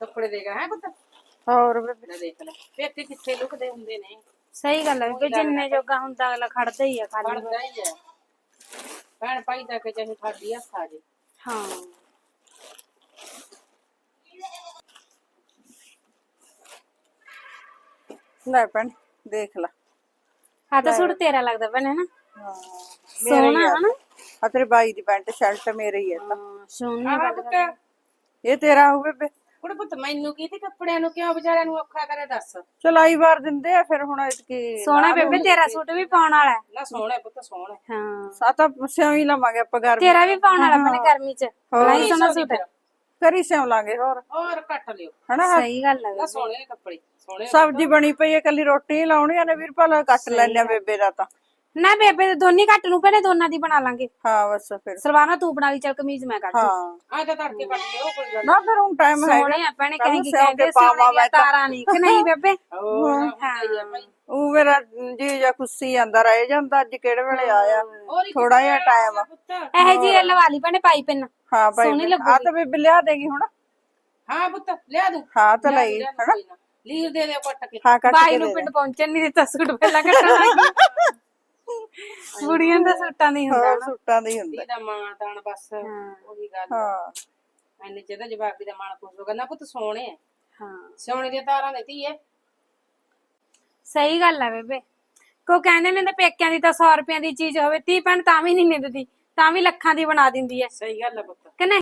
ਕੱਪੜੇ ਦੇਗਾ ਹੈ ਪੁੱਤ? ਹੋਰ ਬੇਬੇ। ਲੈ ਦੇਖ ਲੈ। ਪੇਕੇ ਕਿੱਥੇ ਲੁਕਦੇ ਹੁੰਦੇ ਨੇ? ਸਹੀ ਗੱਲ ਹੈ ਵੀ ਜਿੰਨੇ ਜੋਗਾ ਹੁੰਦਾ ਅਗਲਾ ਖੜਦਾ ਹੀ ਆ ਖਾਲੀ। ਬਣਦਾ ਹੀ ਹੈ ਭੈਣ ਭਾਈ ਦਾ ਕਿ ਚਾਹੇ ਸਾਡੀ ਹੱਥ ਆ ਜੇ। ਹਾਂ। ਲੈ ਭੈਣ ਦੇਖ ਲੈ। ਆ ਤਾਂ ਸੂਟ ਤੇਰਾ ਲੱਗਦਾ ਭੈਣੇ ਨਾ। ਹਾਂ ਸੋਹਣਾ ਹਨਾ? ਆ ਤੇਰੇ ਬਾਈ ਦੀ ਪੈਂਟ ਸ਼ਰਟ ਮੇਰੇ ਹੀ ਹੈ ਤਾਂ। ਹਾਂ, ਸੋਹਣੀ ਆਹ ਪੁੱਤ। ਇਹ ਤੇਰਾ ਹੋ ਬੇਬੇ। ਕੁੜੇ ਪੁੱਤ ਮੈਨੂੰ ਕੀ ਤੇ ਕੱਪੜਿਆਂ ਨੂੰ ਕਿਉਂ ਵਿਚਾਰਿਆਂ ਨੂੰ ਔਖਾ ਕਰੇ ਦੱਸ? ਚਲਾਈ ਵਾਰ ਦਿੰਦੇ ਆ ਫਿਰ ਹੁਣ ਇਤਕੀ ਸੋਹਣਾ ਬੇਬੇ ਤੇਰਾ ਸੂਟ ਵੀ ਪਾਉਣ ਵਾਲਾ ਹੈ। ਨਾ ਸੋਹਣਾ ਪੁੱਤ ਸੋਹਣਾ ਹਾਂ। ਸਾਤਾ ਸਿਉਂ ਹੀ ਲਵਾਂਗੇ ਆਪਾਂ ਗਰਮੀ ਤੇਰਾ ਵੀ ਪਾਉਣ ਵਾਲਾ ਭੈਣੇ ਗਰਮੀ ਚ। ਬੜਾ ਹੀ ਸੋਹਣਾ ਸੂਟ। ਹੈ ਕਰੀ ਸਿਉਂ ਲਾਂਗੇ ਹੋਰ? ਔਰ ਕੱਟ ਲਿਓ। ਹਨਾ? ਸਹੀ ਗੱਲ ਹੈ ਨਾ ਸੋਹਣੇ ਨੇ ਕੱਪੜੇ ਸੋਹਣੇ ਸਬਜ਼ੀ ਬਣੀ ਪਈ ਹੈ ਕੱਲੀ ਰੋਟੀ ਹੀ ਲਾਉਣੀ ਆ ਨੇ ਵੀਰ ਭਲਾ ਕੱਟ ਲੈਣੇ ਬੇਬੇ ਦਾ ਤਾਂ। ਨਾ ਬੇਬੇ ਦੇ ਦੋਨੇ ਘੱਟ ਨੂੰ ਭੈਣੇ ਦੋਨਾਂ ਦੀ ਬਣਾ ਲਾਂਗੇ। ਹਾਂ ਬਸ ਫਿਰ। ਸਲਵਾਰਾਂ ਤੂੰ ਬਣਾ ਲਈ ਚੱਲ ਕਮੀਜ਼ ਮੈਂ ਕੱਟ ਹਾਂ। ਆ ਤਾਂ ਤੜਕੇ ਕੱਟ ਲਿਓ ਕੋਈ ਗੱਲ ਨਾ ਫਿਰ ਹੁਣ ਟਾਈਮ ਹੈ ਸੋਹਣੇ ਆ ਭੈਣੇ ਕੱਲ੍ਹ ਕਹੇਗੀ ਕਹਿੰਦੇ ਪਾਵਾਂ ਸੋਹਣੇ। ਤਾਰਾਂ ਨਹੀਂ ਕਿ ਨਹੀਂ ਬੇਬੇ? ਹਾਂ। ਉਹ ਮੇਰਾ ਜੀ ਜਾਂ ਖੁੱਸੀ ਅੰਦਰ ਰਹਿ ਜਾਂਦਾ ਅੱਜ ਕਿਹੜੇ ਵੇਲੇ ਆਇਆ? ਥੋੜਾ ਜਿਹਾ ਟਾਈਮ ਪੁੱਤ? ਇਹ ਜੀ ਇਹ ਲਵਾ ਲਈ ਭੈਣੇ ਪਾਈ ਪਿੰਨ। ਹਾਂ ਭਾਈ ਸੋਹਣੀ ਆ ਤਾਂ ਬੇਬੇ ਲਿਆ ਦੇਗੀ ਹੁਣ। ਹਾਂ ਪੁੱਤ ਲਿਆ ਦੂੰ। ਹਾਂ ਤਾਂ ਲਈ ਲਿਆ ਦੂੰ ਕੋਈ ਨਾ। ਲੀਰ ਦੇ ਦੇ ਕੱਟ ਕੇ। ਹਾਂ ਕੱਟ ਬਾਈ ਕੇ ਨੂੰ ਦੇ ਪਿੰਡ ਪਹੁੰਚਣ ਨਹੀਂ ਦਿੱਤਾ ਸੂਟ ਪਹਿਲਾਂ ਕੱਟਣਾ ਬੁੜੀਆਂ ਦਾ ਸੂਟਾਂ ਨਹੀਂ ਹੁੰਦਾ ਹੋਰ ਸੂਟਾਂ ਦੀ ਹੁੰਦਾ। ਇਹਦਾ ਮਾਂ ਤਾਣ ਬਸ ਉਹੀ ਗੱਲ ਹਾਂ। ਐਨੇ ਜਿਹਦਾ ਜਵਾਬੀ ਦਾ ਮਾਣ ਪੁੱਛ ਕਹਿੰਦਾ ਪੁੱਤ ਸੋਹਣੇ ਆ। ਹਾਂ। ਸੋਹਣੇ ਦੀਆਂ ਤਾਰਾਂ ਦੇ ਧੀਏ। ਸਹੀ ਗੱਲ ਹੈ ਬੇਬੇ। ਕੋ ਕਹਿੰਦੇ ਨੇ ਤੇ ਪੇਕਿਆਂ ਦੀ ਤਾਂ 100 ਰੁਪਈਆਂ ਦੀ ਚੀਜ਼ ਹੋਵੇ 30 ਪੈਣ ਤਾਂ ਵੀ ਨਹੀਂ ਨਿੰਦਦੀ ਤਾਂ ਵੀ ਲੱਖਾਂ ਦੀ ਬਣਾ ਦਿੰਦੀ ਹੈ ਸਹੀ ਗੱਲ ਆ ਪੁੱਤ। ਕਿ ਨਹੀਂ?